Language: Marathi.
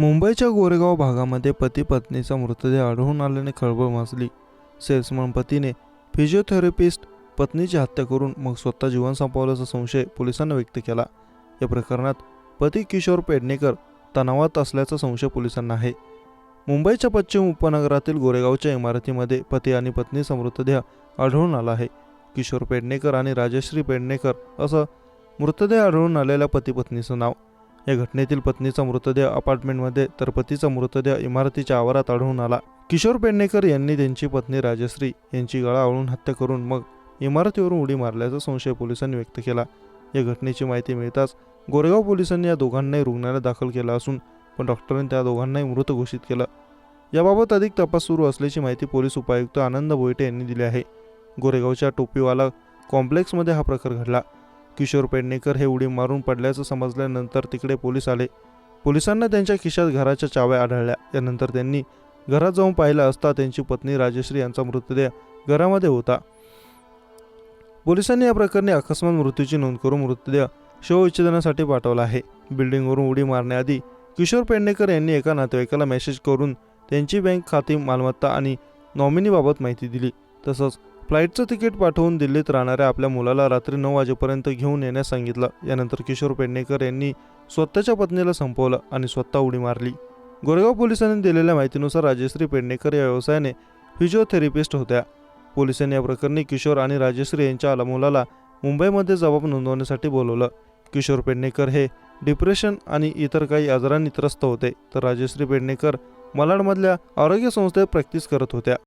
मुंबईच्या गोरेगाव भागामध्ये पती पत्नीचा मृतदेह आढळून आल्याने खळबळ माजली. सेल्समन पतीने फिजिओथेरपिस्ट पत्नीची हत्या करून मग स्वतः जीवन संपवल्याचा संशय पोलिसांना व्यक्त केला. या प्रकरणात पती किशोर पेडणेकर तणावात असल्याचा संशय पोलिसांना आहे. मुंबईच्या पश्चिम उपनगरातील गोरेगावच्या इमारतीमध्ये पती आणि पत्नीचा मृतदेह आढळून आला आहे. किशोर पेडणेकर आणि राजश्री पेडणेकर असं मृतदेह आढळून आलेल्या पती पत्नीचं नाव या घटनेतील पत्नीचा मृतदेह अपार्टमेंटमध्ये तर पतीचा मृतदेह इमारतीच्या आवारात आढळून आला. किशोर पेडणेकर यांनी त्यांची पत्नी राजश्री यांची गळा आळून हत्या करून मग इमारतीवरून उडी मारल्याचा संशय पोलिसांनी व्यक्त केला. या घटनेची माहिती मिळताच गोरेगाव पोलिसांनी या दोघांनाही रुग्णालयात दाखल केलं असून पण डॉक्टरांनी त्या दोघांनाही मृत घोषित केलं. याबाबत अधिक तपास सुरू असल्याची माहिती पोलीस उपायुक्त आनंद बोईटे यांनी दिली आहे. गोरेगावच्या टोपीवाला कॉम्प्लेक्समध्ये हा प्रकार घडला. किशोर पेडणेकर हे उडी मारून पडल्याचं समजल्यानंतर तिकडे पोलीस आले. पोलिसांना त्यांच्या खिशात घराच्या चाव्या आढळल्या. यानंतर त्यांनी घरात जाऊन पाहिलं असता त्यांची पत्नी राजश्री यांचा मृतदेह घरामध्ये होता. पोलिसांनी या प्रकरणी अकस्मात मृत्यूची नोंद करून मृतदेह शवविच्छेदनासाठी पाठवला आहे. बिल्डिंगवरून उडी मारण्याआधी किशोर पेडणेकर यांनी एका नातेवाईकाला मेसेज करून त्यांची बँक खाती मालमत्ता आणि नॉमिनीबाबत माहिती दिली. तसंच फ्लाईटचं तिकीट पाठवून दिल्लीत राहणाऱ्या आपल्या मुलाला रात्री नऊ वाजेपर्यंत घेऊन येण्यास सांगितलं. यानंतर किशोर पेडणेकर यांनी स्वतःच्या पत्नीला संपवलं आणि स्वतः उडी मारली. गोरेगाव पोलिसांनी दिलेल्या माहितीनुसार राजश्री पेडणेकर या व्यवसायाने फिजिओथेरपिस्ट होत्या. पोलिसांनी या प्रकरणी किशोर आणि राजश्री यांच्या आला- मुलाला मुंबईमध्ये जबाब नोंदवण्यासाठी बोलवलं. किशोर पेडणेकर हे डिप्रेशन आणि इतर काही आजारांनी त्रस्त होते. तर राजश्री पेडणेकर मलाडमधल्या आरोग्य संस्थेत प्रॅक्टिस करत होत्या.